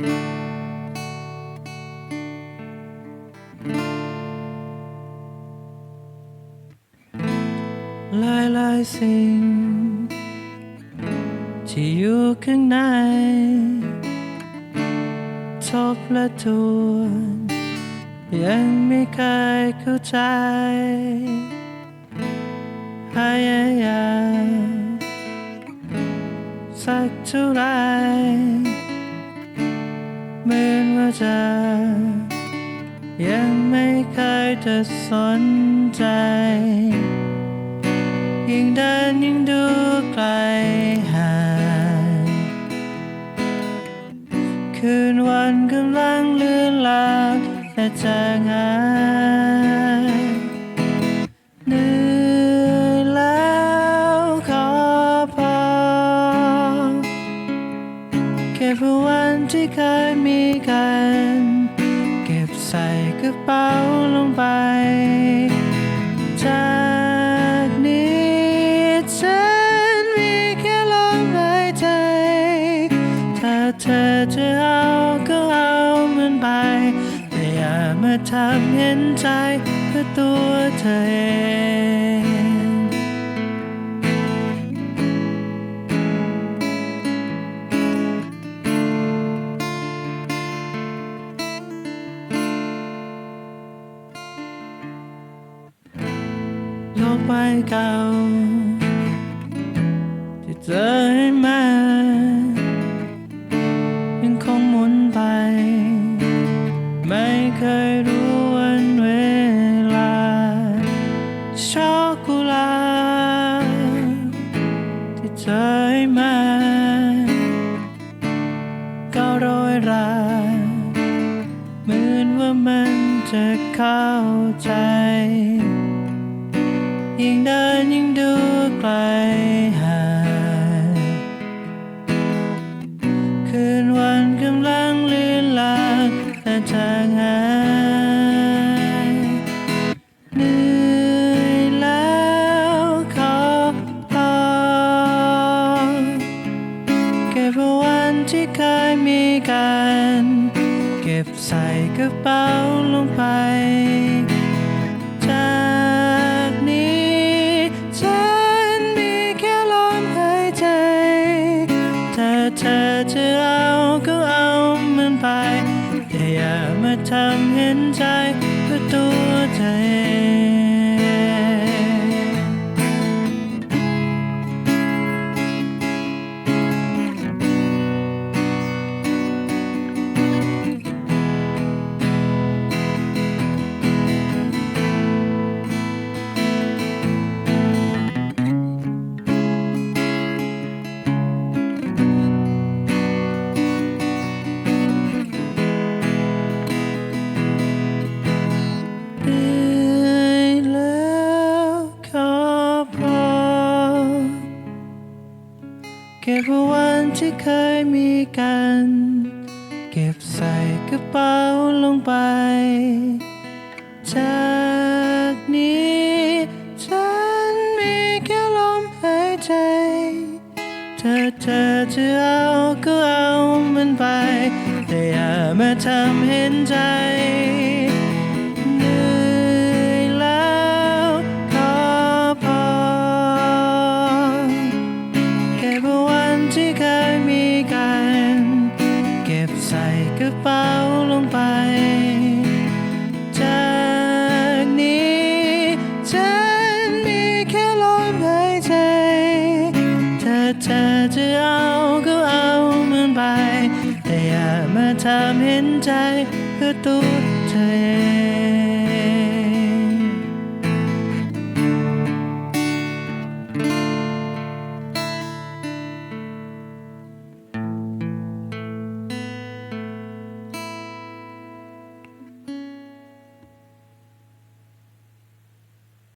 หลายหลายสิ่ง ที่อยู่ข้างในทบและทวนยังไม่เคยเข้าใจพยายามสักเท่าไร เหมือนว่าจะยังไม่เคยจะสนใจ ยิ่งเดินยิ่งดูไกลห่างคืนวันกำลังเลือนลางแต่จะงาย ระเป๋าลงไป จากนี้ฉันมีแค่ลมหายใจ ถ้าเธอจะเอาก็เอามันไป แต่อย่ามาทำเห็นใจเพื่อตัวเธอเอง โลกใบเก่า ที่เจอให้มายังคงหมุนไป ไม่เคยรู้วันเวลาช็อกโกแลาที่เจอให้มาก็โรยราเหมือนว่ามันจะเข้าใจ ยิ่งเดินยิ่งดูไกลห่างคืนวันกำลังเลือนลางและจางหายเหนื่อยแล้วขอพอเก็บวันที่เคยมีกัน เก็บใส่กระเป๋าลงไป เธอจะเอาก็เอามันไป แต่อย่ามาทำเห็นใจเพื่อตัวเธอ ก็บวันที่เคยมีกัน เก็บใส่กระเป๋าลงไป จากนี้ฉันมีแค่ลมหายใจถ้าเธอจะเอาก็เอามันไป แต่อย่ามาทำเห็นใจ ลงไปจากนี้ฉันมีแค่ลมหายใจ ถ้าเธอจะเอาก็เอามันไป แต่อย่ามาทำเห็นใจเพื่อตัวเธอเอง